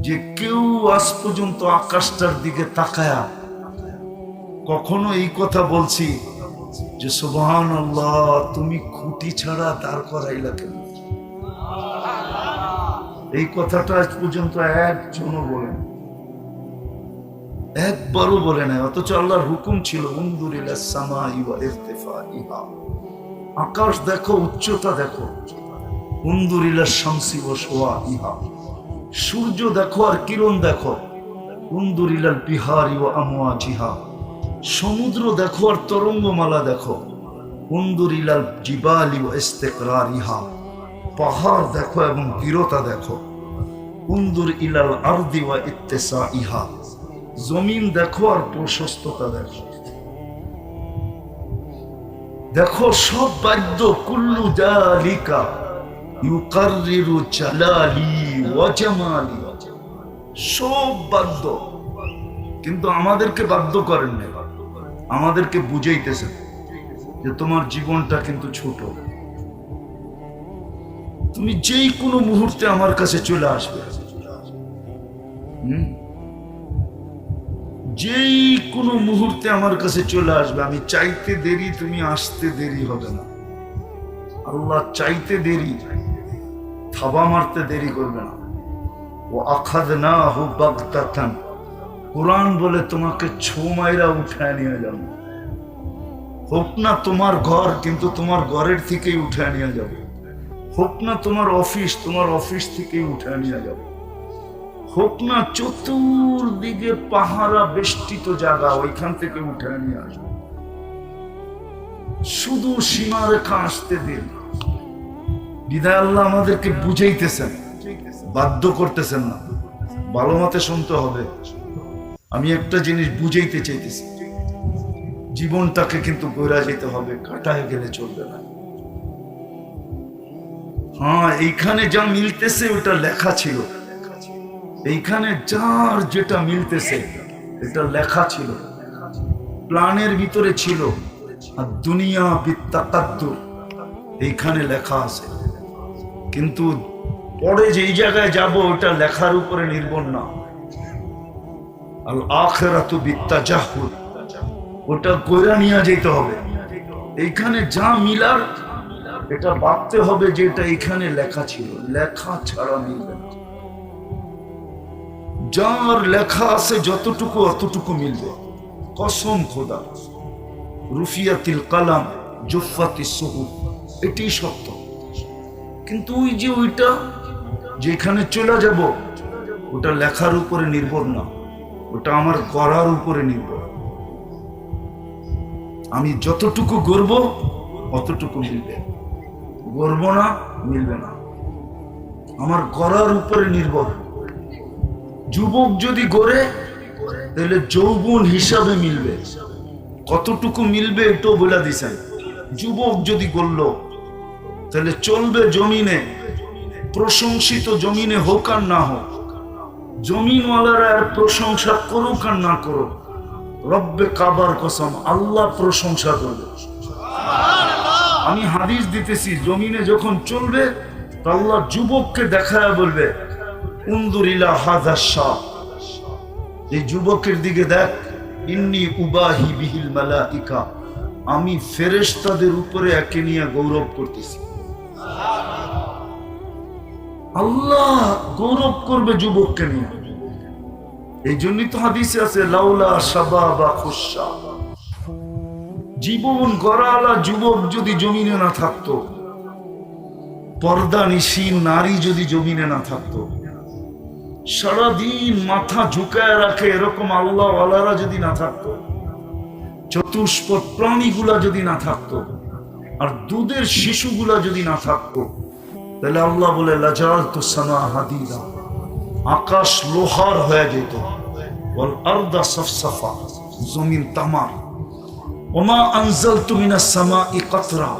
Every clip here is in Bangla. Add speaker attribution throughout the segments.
Speaker 1: যে কেউ আজ পর্যন্ত আকাশটার দিকে তাকায়া কখনো এই কথা বলছি যে সুবহান আল্লাহ তুমি খুঁটি ছাড়া দাঁড় করাইলা কেন? এই কথাটা আজ পর্যন্ত একজনও বলেন একবারও বলে নাই, অথচ আল্লাহর হুকুম ছিল আকাশ দেখো, উচ্চতা দেখো ইহা সূর্য দেখো আর কিরণ দেখো। উন্দুরিলাল বিহারি ও আমোয়া জিহা সমুদ্র দেখো আর তরঙ্গমালা দেখো। উন্দুরিলাল জিবালি ও ইস্তেকরার ইহা পাহাড় দেখো এবং দৃঢ়তা দেখো। উন্দুর ইলাল আরদি ওয়া ইত্তেসা ইহা জমিন দেখো আর প্রশস্ততা দেখো। দেখো সব বাদ্য কুল্লু জালিকা। ইউকাররিরু জালালি ওয়া জামালি। সব বাদ্য কিন্তু আমাদেরকে বাধ্য করেন না আমাদেরকে বুঝাইতেছেন যে তোমার জীবনটা কিন্তু ছোট। তুমি যেই কোনো মুহূর্তে আমার কাছে চলে আসবে? যেই কোনো মুহূর্তে আমার কাছে চলে আসবে, আমি চাইতে দেরি, তুমি আসতে দেরি হবে না। আল্লাহ চাইতে দেরি, থাবা মারতে দেরি করবে না। ও আখাদ না হো বাগতাতান কোরআন বলে তোমাকে ছো মাইরা উঠায় নিয়ে যাব। হোক না তোমার ঘর, কিন্তু তোমার ঘরের থেকেই উঠায় নিয়ে যাব। হোক না তোমার অফিস তোমার অফিস থেকেই উঠায় নিয়ে যাব। হোক না চতুর্দিকে পাহারা বেষ্টিত জায়গা, ওইখান থেকে উঠায় নিয়ে আসব। শুধু সীমারেখা আসতে দিন বিদায় আল্লাহ আমাদেরকে বুঝাইতেছেন, বাধ্য করতেছেন না। ভালো মতে শুনতে হবে। আমি একটা জিনিস বুঝাইতে চাইতেছি। জীবনটাকে কিন্তু গোড়া যেতে হবে, কাটায় গেলে চলবে না। হ্যাঁ এইখানে যা মিলতেছে ওটা লেখা ছিল। এইখানে যার যেটা মিলতেছে, এটা লেখা ছিল। প্ল্যানের ভিতরে ছিল। আর দুনিয়া বিত্তাকাদ্দুর, এইখানে লেখা আছে। কিন্তু পরে যেই জায়গায় যাব, ওটা লেখার উপরে নির্ভর না। আল আখেরাত বিত্তা ওটা কইরা নিয়ে যেতে হবে। এইখানে যা মিলার, এটা হবে এটা এখানে লেখা ছিল। লেখা ছাড়া মিলবে না। যার লেখা আছে, যতটুকু অতটুকু মিলবে। কসম খোদা। রুফিয়াতিল কালাম জুফাতি সহুদ। এটাই সত্য। কিন্তু ওই যে ওইটা, যেখানে চলে যাব, ওটা লেখার উপরে নির্ভর না। ওটা আমার করার উপরে নির্ভর। আমি যতটুকু গর্ব অতটুকু মিলবে। গর্ব না, মিলবে না। আমার গড়ার উপরে নির্ভর। যুবক যদি গড়ে, তাহলে যৌবন হিসাবে মিলবে। কতটুকু মিলবে, এটাও বলে দিছেন। যুবক যদি গড়ল তাহলে চলবে জমিনে, প্রশংসিত জমিনে হোক আর না হোক। জমিনওয়ালারা প্রশংসা করুক আর না করুক, রব্বে কাবার কসম আল্লাহ প্রশংসা করবে। আমি হাদিস দিতেছি, জমিনে যখন চলবে আল্লাহ যুবককে দেখায় বলবে, উন্দুরিলা হাজার শাহ। এই যুবকের দিকে দেখ, ইন্নি উবাহি বিহিল মালাইকা। আমি ফেরেশতাদের উপরে একে নিয়ে গৌরব করতেছি। আল্লাহ গৌরব করবে যুবককে নিয়ে। এই জন্যই তো হাদিসে আছে, লাউলা সাবাবা খুশা। জীবন গড়ালা যুবক যদি জমিনে না থাকতো, পর্দা নিশি নারী যদি জমিনে না থাকতো, সারাদিন মাথা ঝুঁকায় রাখে এরকম আল্লাহ আলারা যদি না থাকতো, চতুষ্পদ প্রাণীগুলা যদি না থাকতো, আর দুধের শিশুগুলা যদি না থাকতো তাহলে আল্লাহ বলে লাজাল তো সানা হাদিদা। আকাশ লোহার হয়ে যেত। বল আর্দা সফসফা, জমিন তামার। ওমা আনজাল তুমিনা সামা ই কতরা।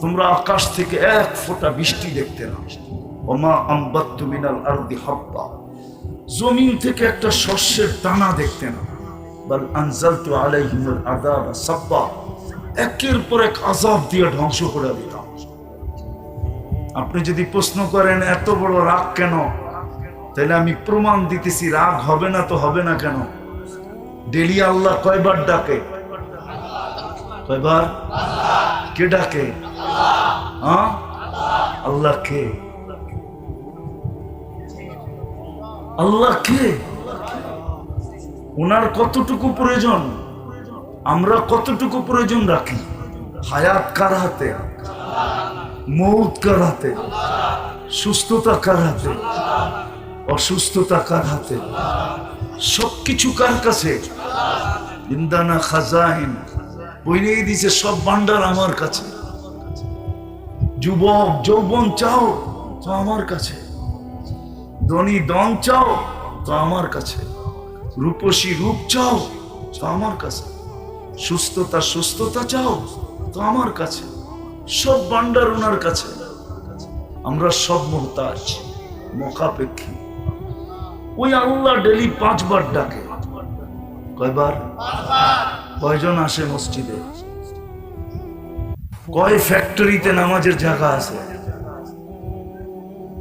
Speaker 1: তোমরা আকাশ থেকে এক ফোঁটা বৃষ্টি দেখতে না। ওমা আম্বাত তুমিনাল আরদি হাব্বা। জমিন থেকে একটা শস্যের দানা দেখতে না। বল আনজাল তু আলাইহিমুল আদাব সাব্বা। একের পর এক আজাব দিয়ে ধ্বংস করে দিতাম আপনি যদি প্রশ্ন করেন, এত বড় রাগ কেন? তাহলে আমি প্রমাণ দিতেছি, রাগ হবে না তো হবে না কেন? ডেলি আল্লাহ কয়বার ডাকে? কয়বার? কে ডাকে? হ্যাঁ? আল্লাহ কে? আল্লাহ কে? ওনার কতটুকু প্রয়োজন? আমরা কতটুকু প্রয়োজন রাখি? হায়াত কার হাতে? মৌত কার হাতে সুস্থতা কার হাতে, অসুস্থতা কার হাতে? সবকিছু কার কাছে? ইন্দানা খাজাইন বইলেই দিছে সব ভান্ডার আমার কাছে। যুবক, যৌবন চাও তো আমার কাছে। ধনী দন চাও তো আমার কাছে। রূপসী রূপ চাও তো আমার কাছে। সুস্থতা সুস্থতা চাও তো আমার কাছে। সব ভান্ডার ওনার কাছে। আমরা সব মোহতাজ মোকাপেক্ষী ওই আল্লাহ ডেলি পাঁচবার ডাকে। কয়বার? কয়জন আসে মসজিদে? কয় ফ্যাক্টরিতে নামাজের জায়গা আছে?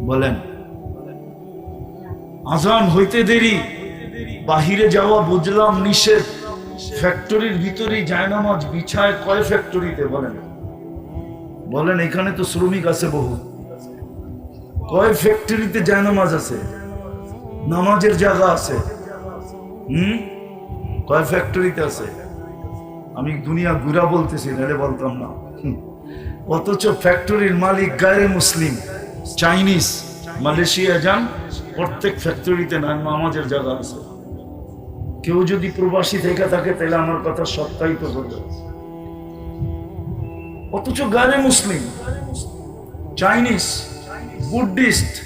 Speaker 1: বলেন। আজান হইতে দেরি, বাহিরে যাওয়া বুঝলাম নিষেধ। ফ্যাক্টরির ভিতরেই জায়নামাজ বিছায় কয় ফ্যাক্টরিতে বলেন। বলেন, এখানে তো শ্রমিক আছে বহু। কয় ফ্যাক্টরিতে জায়নামাজ আছে? নামাজের জায়গা আছে। হুম? কয় ফ্যাক্টরিতে আছে? আমি দুনিয়া ঘুরা বলতেছি, নাহলে বলতাম না। অথচ ফ্যাক্টরির মালিক গায়ে মুসলিম, চাইনিজ, মালয়েশিয়া যান, প্রত্যেক ফ্যাক্টরিতে না নামাজের জায়গা আছে। কেউ যদি প্রবাসী থেকে থাকে, তাহলে আমার কথা সত্যায়িত করবে। অথচ গায়ে মুসলিম, চাইনিজ, বুদ্ধিস্ট।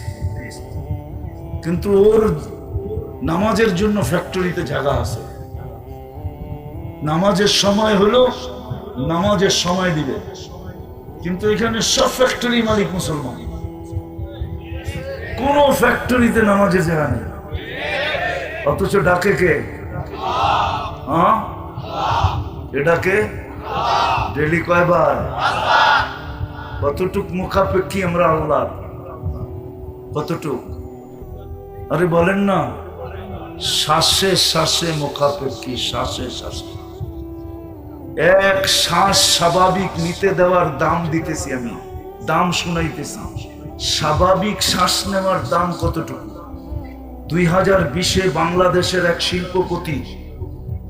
Speaker 1: কিন্তু ওর নামাজের জন্য ফ্যাক্টরিতে জায়গা আছে। নামাজের সময় হলো নামাজের সময় দিবে। কিন্তু এখানে সব ফ্যাক্টরি মালিক মুসলমান। কোন ফ্যাক্টরিতে নামাজের জায়গা নেই। অথচ ডাকে কে? হ্যাঁ? এটাকে ডেলি কয়বার? কতটুক মুখাপেক্ষী আমরা আল্লাহ? কতটুক? আরে বলেন না, শ্বাসে শ্বাসে মুখাপেক্ষী, শ্বাসে শ্বাসে। এক শ্বাস স্বাভাবিক নিতে দেওয়ার দাম দিতেছি আমি, দাম শুনাইতেছি। স্বাভাবিক শ্বাস নেওয়ার দাম কতটুকু? দুই হাজার বিশে বাংলাদেশের এক শিল্পপতি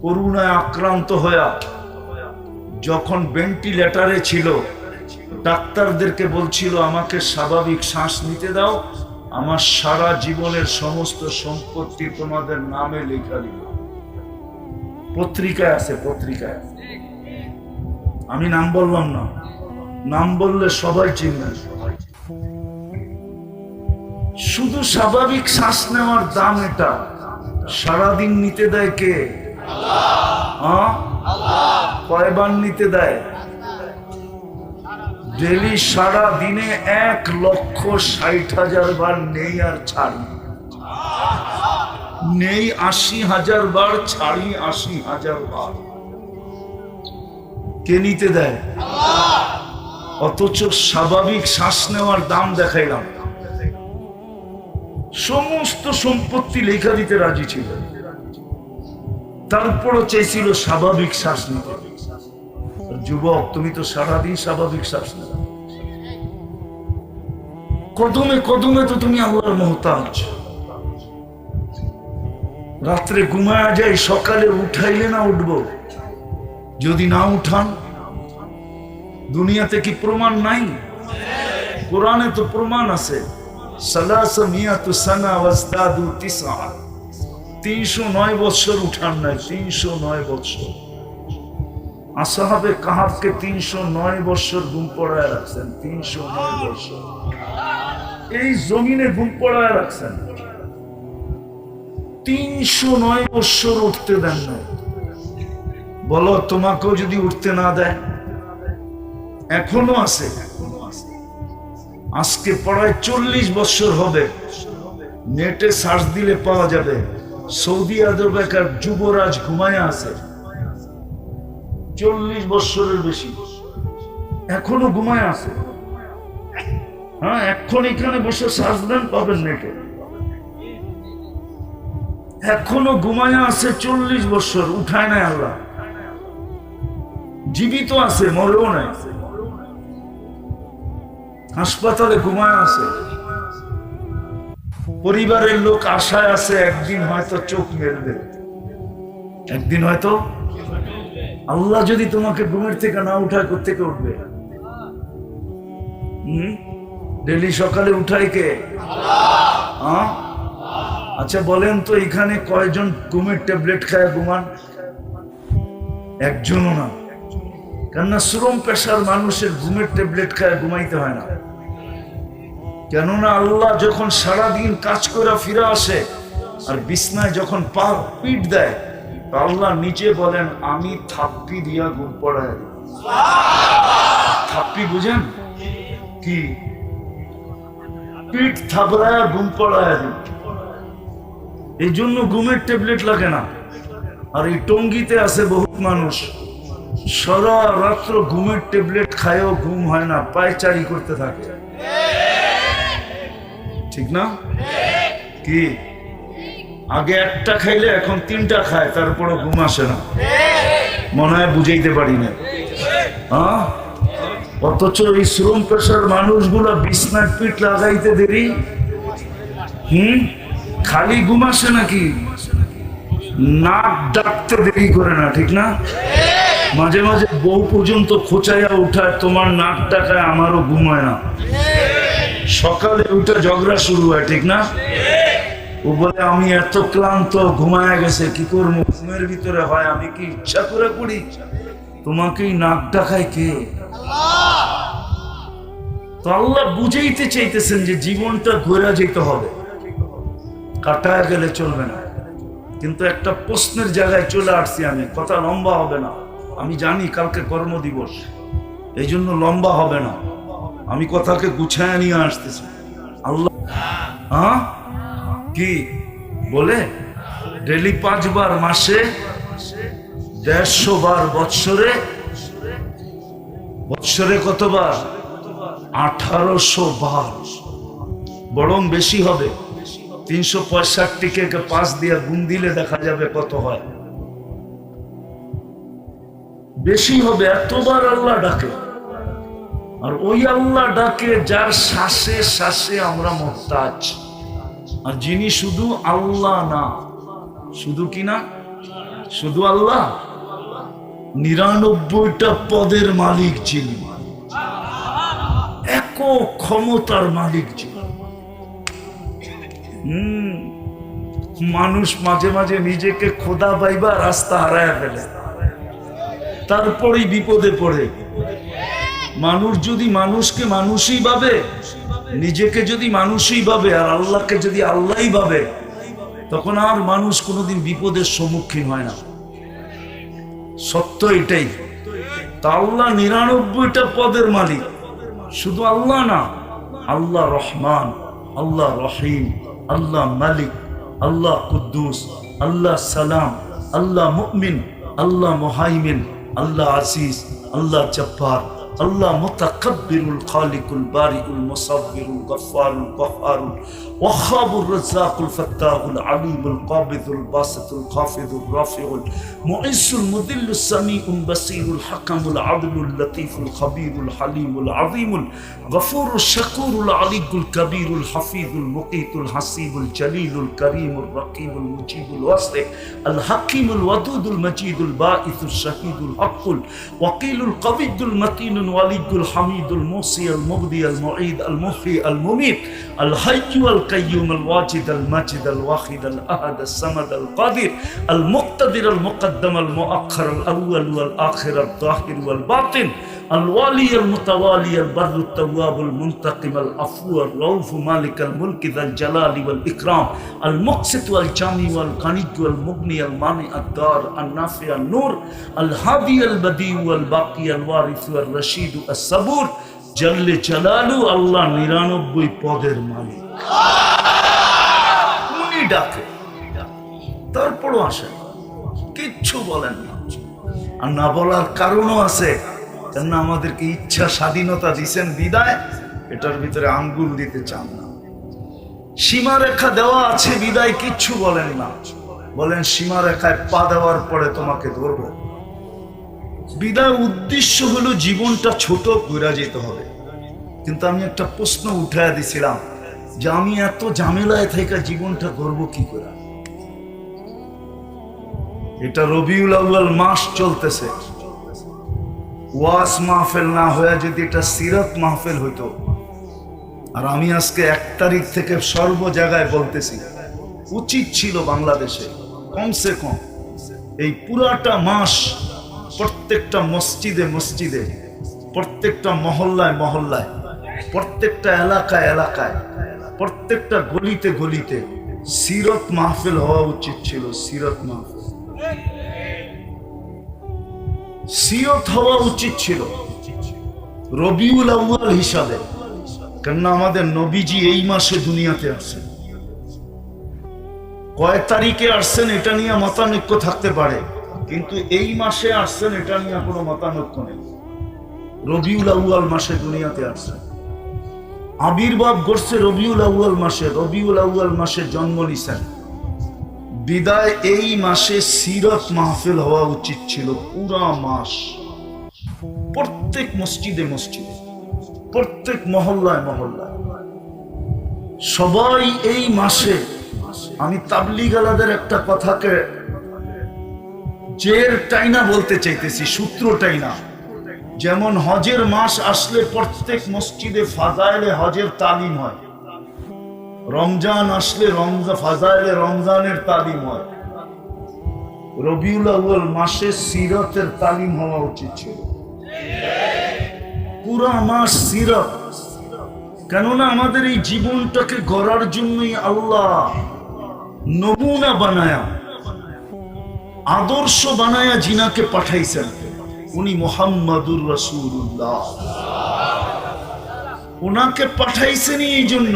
Speaker 1: করুণায় আক্রান্ত হয়ে যখন ভেন্টিলেটারে ছিল, ডাক্তারদেরকে বলছিল, আমাকে স্বাভাবিক শ্বাস নিতে দাও, আমার সারা জীবনের সমস্ত সম্পত্তি তোমাদের নামে লেখা দিব। পত্রিকায় আছে, পত্রিকায়। আমি নাম বললাম না। নাম বললে সবাই চিনবেন। শুধু স্বাভাবিক শ্বাস নেওয়ার দাম এটা। সারাদিন নিতে দেয় কে? হ্যাঁ? কয়বার নিতে দেয়? ডেলি সারা দিনে এক লক্ষ ষাট হাজার বার নেই আর ছাড়ি। নেই আশি হাজার বার, ছাড়ি আশি হাজার বার। কে নিতে দেয়? অথচ স্বাভাবিক শ্বাস নেওয়ার দাম দেখাইলাম। সমস্ত সম্পত্তি লেখা দিতে রাজি ছিল তারপরও চেয়েছিল স্বাভাবিক শ্বাস নিতে। যুবক, তুমি তো সারাদিন স্বাভাবিক শ্বাস নেবে। কদমে কদমে তো তুমি আল্লাহর মহতাজ। রাত্রে ঘুমায় যাই, সকালে উঠাইলে না উঠবো? যদি না উঠান, দুনিয়াতে কি প্রমাণ নাই? কোরআনে তো প্রমাণ আছে। সালাসা মিয়াতু সানা ওয়াজদাদু তিসা তিনশো নয় বৎসর উঠান নাই, তিনশো নয় বৎসর। আসাহাবে কাহাবকে তিনশো নয় বৎসর ঘুম পড়ায় রাখছেন, তিনশো নয় বৎসর। এই জমিনে ঘুম পড়ায় রাখছেন। তিনশো নয় বৎসর উঠতে দেন না বলো, তোমাকেও যদি উঠতে না দেয়? এখনও আছে। আজকে পড়ায় চল্লিশ বছর হবে। নেটে সার্চ দিলে পাওয়া যাবে। সৌদি আরব একার যুবরাজ ঘুমায় আছে। চল্লিশ বছরের বেশি। এখনও ঘুমায় আছে। হ্যাঁ এখন এখানে বসে সার্চ দেন পাবেন নেটে এখনও ঘুমায়া আছে চল্লিশ বছর, উঠায় নাই আল্লাহ। জীবিত আছে, মরেও নাই। হাসপাতালে ঘুমায় আছে। পরিবারের লোক আশায় আছে একদিন হয়তো চোখ মেলবে। একদিন হয়তো আল্লাহ যদি তোমাকে ঘুমের থেকে না উঠায় থেকে উঠবে। ডেলি সকালে উঠাই কে? আচ্ছা বলেন তো এখানে কয়জন ঘুমের ট্যাবলেট খায় ঘুমান? একজনও না। কেননা শ্রম পেশার মানুষের ঘুমের ট্যাবলেট খায়, ঘুমাইতে হয় না। কেননা আল্লাহ যখন সারা দিন কাজ করে ফিরে আসে আর বিছনায় যখন পা পিঠ দেয় আল্লাহ নিচে বলেন, আমি থাপ্পি দিয়া পড়ায় থাপ্পি বুঝেন? কি? পিঠ থাপড়ায়, ঘুম পড়ায় এই জন্য ঘুমের ট্যাবলেট লাগে না। আর এই টঙ্গিতে আছে বহুত মানুষ। সারা রাত্র ঘুমের ট্যাবলেট খায়ও ঘুম হয় না, পায়চারি করতে থাকে। ঠিক না? কি? আগে একটা খাইলে এখন তিনটা খায় তারপরে ঘুম আসে না। মনে হয় বুঝাইতে পারি না হ্যাঁ? অথচ এই শ্রম পেশার মানুষগুলো বিছনার পিঠ লাগাইতে দেরি? হুম? খালি ঘুম আসে নাকি? নাক ডাকতে দেরি করে না, ঠিক না? মাঝে মাঝে বউ পর্যন্ত খোঁচাইয়া উঠায়, তোমার নাক ডাকায় আমারও ঘুমায় না। সকালে উঠে ঝগড়া শুরু হয়, ঠিক না? ও বলে, আমি এত ক্লান্ত, ঘুমায় গেছে, কি করব? ঘুমের ভিতরে হয়, আমি কি ইচ্ছা করে করি তোমাকেই নাক ডাকায় কে? তো আল্লাহ বুঝাইতে চাইতেছেন যে জীবনটা ঘোরা যেতে হবে। কাটায় গেলে চলবে না। কিন্তু একটা প্রশ্নের জায়গায় চলে আসছি আমি, কথা লম্বা হবে না। আমি জানি কালকে কর্মদিবস এই জন্য লম্বা হবে না। আমি কথাকে গুছায় নিয়ে আসতেছি। আল্লাহ হ্যাঁ? কি? বলে? ডেলি পাঁচবার মাসে দেড়শো বার বৎসরে? বৎসরে কতবার? আঠারোশো বার বরং বেশি হবে। তিনশো পঁয়ষট্টিকে পাঁচ দিয়ে গুণ দিলে দেখা যাবে কত হয়। বেশি হবে, এতবার আল্লাহ ডাকে। আর ওই আল্লাহ ডাকে, যার শ্বাসে শ্বাসে আমরা মহতাজ। আর যিনি শুধু আল্লাহ না, শুধু কি না? শুধু আল্লাহ? নিরানব্বইটা পদের মালিক যিনি। এক ক্ষমতার মালিক যিনি। হম, মানুষ মাঝে মাঝে নিজেকে খোদা পাইবা রাস্তা হারায় ফেলে। তারপরেই বিপদে পড়ে। মানুষ যদি মানুষকে মানুষই ভাবে, নিজেকে যদি মানুষই ভাবে আর আল্লাহকে যদি আল্লাহই ভাবে, তখন আর মানুষ কোনোদিন বিপদের সম্মুখীন হয় না। সত্য এটাই। তা আল্লাহ নিরানব্বইটা পদের মালিক। শুধু আল্লাহ না, আল্লাহ রহমান, আল্লাহ রহিম, আল্লাহ মালিক, আল্লাহ কুদ্দুস, আল্লাহ সালাম, আল্লাহ মুমিন, আল্লাহ মোহাইমিন, আল্লাহ আসিস আল্লাহ জব্বার। الله متقبل الخالق البارئ المصور الغفار القهار الوهاب الرزاق الفتاح العليم القابض الباسط الخافض الرافع المعز المذل السميع البصير الحكم العدل اللطيف الخبير الحليم العظيم الغفور الشكور العلي الكبير الحفيظ المقيت الحسيب الجليل الكريم الرقيب المجيب الواسع الحكيم الودود المجيد الباعث الشهيد الحق الوقيل القبيض المتين মতিনুল ওয়ালিদুল হামিদুল মুসি আল মুবদি আল মুঈদ আল মুহyi আল মুমিত আল হাইয়্যু আল কাইয়্যুম আল ওয়াজিদ আল মাজিদ আল ওয়াহিদ الوالي المتوالي البر التواب المنتقم العفو الرؤوف مالك الملك ذا الجلال والإكرام المقسط والجامي والغني والمغني المانع الدار النافع النور الهادي البديع والباقي الوارث والرشيد الصبور جل جلاله الله نيرانبوي পদের মালিক উনি ডাকে তারপরও আসেন কিচ্ছু বলেন না আর না বলার কারণও আছে কেননা আমাদেরকে ইচ্ছা স্বাধীনতা দিছেন, বিদায়। এটার ভিতরে আঙ্গুল দিতে চান না। সীমারেখা দেওয়া আছে, বিদায় কিচ্ছু বলেন না। বলেন সীমা রেখায় পা দেওয়ার পরে তোমাকে ধরবো। বিদায় উদ্দেশ্য হলো জীবনটা ছোট কইরা যেতে হবে। কিন্তু আমি একটা প্রশ্ন উঠাইয়া দিছিলাম যে আমি এত ঝামেলায় থেকে জীবনটা করব কি করে? এটা রবিউল আউয়াল মাস চলতেছে। ওয়াস মাহফিল না হয়ে যদি এটা সিরত মাহফিল হইতো, আর আমি আজকে এক তারিখ থেকে সর্ব জায়গায় বলতেছি, উচিত ছিল বাংলাদেশে কমসে কম এই পুরাটা মাস প্রত্যেকটা মসজিদে মসজিদে, প্রত্যেকটা মহল্লায় মহল্লায়, প্রত্যেকটা এলাকায় এলাকায়, প্রত্যেকটা গলিতে গলিতে সিরত মাহফিল হওয়া উচিত ছিল, সিরত মাহফিল। সিরত হওয়া উচিত ছিল। রবিউল আউয়াল হিসাবে। কেননা আমাদের নবীজি এই মাসে দুনিয়াতে আসছেন কয় তারিখে আসছেন এটা নিয়ে মতানৈক্য থাকতে পারে। কিন্তু এই মাসে আসছেন এটা নিয়ে কোনো মতানৈক্য নেই। রবিউল আউয়াল মাসে দুনিয়াতে আসছেন। আবির্ভাব করছে রবিউল আউয়াল মাসে। রবিউল আউয়াল মাসে জন্ম নিছেন। বিদায় এই মাসে সিরত মাহফিল হওয়া উচিত ছিল, পুরা মাস। প্রত্যেক মসজিদে মসজিদে, প্রত্যেক মহল্লায় মহল্লায়। সবাই এই মাসে, আমি তাবলিগালাদের একটা কথাকে জের টাইনা বলতে চাইতেছি, সূত্র টাইনা। যেমন হজের মাস আসলে প্রত্যেক মসজিদে ফাজাইলে হজের তালিম হয়। রমজান আসলে রমজান, ফাজাইলে রমজানের তালিম হয়। রবিউল আউয়াল মাসে সিরতের তালিম হওয়া উচিত ছিল। পুরা মাস সিরত। কেননা আমাদের এই জীবনটাকে গড়ার জন্যই আল্লাহ নমুনা বানায়া, আদর্শ বানায়া জিনাকে পাঠাইছেন। উনি মোহাম্মদুর রসুল্লাহ ওনাকে পাঠাইছেন এই জন্য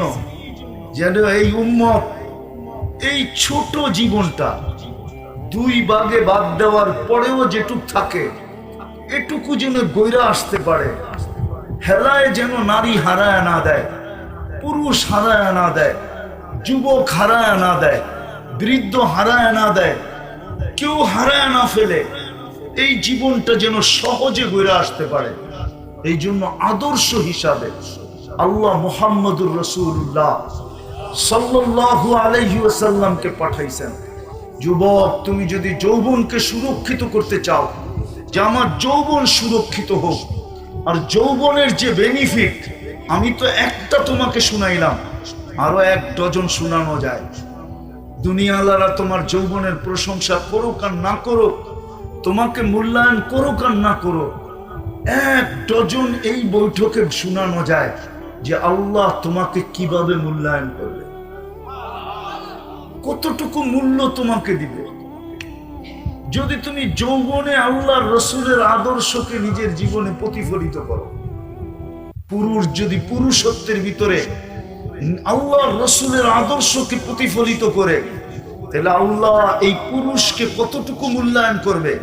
Speaker 1: যেন এই উম্মত, এই ছোট জীবনটা দুই ভাগে বাদ দেওয়ার পরেও যেটুক থাকে, এটুকু যেন গৈরা আসতে পারে। হেলায় যেন নারী হারায় না দেয়, পুরুষ হারায় না দেয়, যুবক হারায় না দেয়, বৃদ্ধ হারায় না দেয়, কেউ হারায় না ফেলে, এই জীবনটা যেন সহজে গৈরা আসতে পারে। এই জন্য আদর্শ হিসাবে আল্লাহ মোহাম্মদুর রসুল্লাহ সাল্লাল্লাহু আলাইহি ওয়াসাল্লামকে পাঠাইছেন। যুবক, তুমি যদি যৌবনকে সুরক্ষিত করতে চাও, যে আমার যৌবন সুরক্ষিত হোক, আর যৌবনের যে বেনিফিট আমি তো একটা তোমাকে শুনাইলাম, আরও এক ডজন শোনানো যায়। দুনিয়ালারা তোমার যৌবনের প্রশংসা করুক আর না করুক, তোমাকে মূল্যায়ন করুক আর না করুক, এক ডজন এই বৈঠকে শোনানো যায় যে আল্লাহ তোমাকে কীভাবে মূল্যায়ন করবে। কতটুকু মূল্য তোমাকে দিবে? যদি তুমি যৌবনে আল্লাহর রসুলের আদর্শকে নিজের জীবনে প্রতিফলিত করো, পুরুষ যদি পুরুষত্বের ভিতরে আল্লাহর রসুলের আদর্শকে প্রতিফলিত করে, তাহলে আল্লাহ এই পুরুষকে কতটুকু মূল্যায়ন করবে?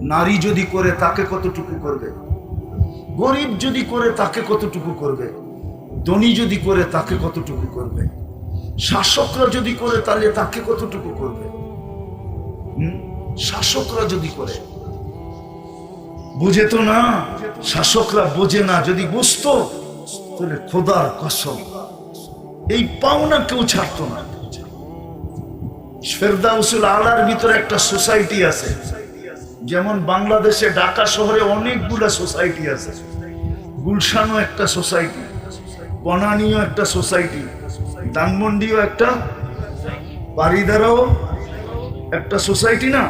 Speaker 1: নারী যদি করে, তাকে কতটুকু করবে? গরিব যদি করে, তাকে কতটুকু করবে? ধনী যদি করে, তাকে কতটুকু করবে? শাসকরা যদি করে, তাহলে তাকে কতটুকু করবে? শাসকরা যদি করে, বুঝে তো না? শাসকরা বোঝে না, যদি বুঝতো, তাহলে খোদার কসম, এই পাওনা কেউ ছাড়তো না। ফেরদাউসুল আলার ভিতরে একটা সোসাইটি আছে, যেমন বাংলাদেশে ঢাকা শহরে অনেকগুলা সোসাইটি আছে। গুলশানও একটা সোসাইটি, বনানীও একটা সোসাইটি। ধানমন্ডিও একটা বাড়িদারাও একটা সোসাইটি না?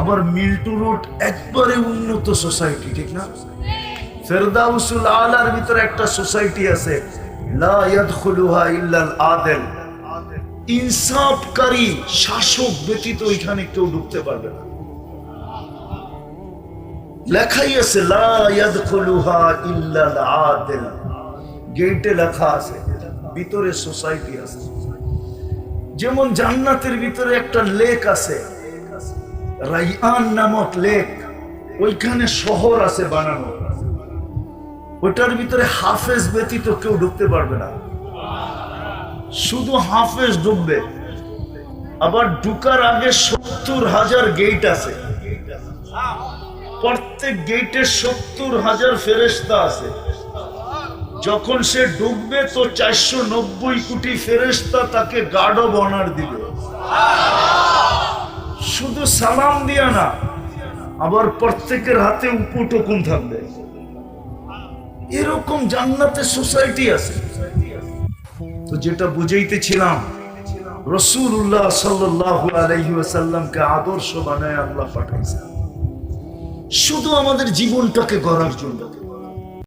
Speaker 1: আবার মিল্টু রোড একবারে উন্নত সোসাইটি ঠিক না? ফেরদাউসুল আলার ভিতরে একটা সোসাইটি আছে আদেল। ইনসাফকারী, শাসক ব্যতীত এখানে কেউ ঢুকতে পারবে না। লেখাই আছে গেটে লেখা আছে। ভিতরে সোসাইটি আছে। যেমন জান্নাতের ভিতরে একটা লেক আছে রাইয়ান নামক লেক। ওইখানে শহর আছে বানানো। ওইটার ভিতরে হাফেজ ব্যতীত কেউ ঢুকতে পারবে না। শুধু হাফেজ ডুববে আবার ঢুকার আগে সত্তর হাজার গেট আছে। প্রত্যেক গেটে সত্তর হাজার ফেরেস্তা আছে। যখন সে ডুববে তো চারশো নব্বই কোটি ফেরেস্তা তাকে গার্ড অব অনার দিবে। শুধু সালাম দিয়া না, আবার প্রত্যেকের হাতে উপটকুন থাকবে। এরকম জান্নাতের সোসাইটি আছে। তো যেটা বুঝাইতেছিলাম রসুল্লাহ সাল্লাহ আলহি আসাল্লামকে আদর্শ বানায় আল্লাহ পাঠাইছে শুধু আমাদের জীবনটাকে গড়ার জন্য।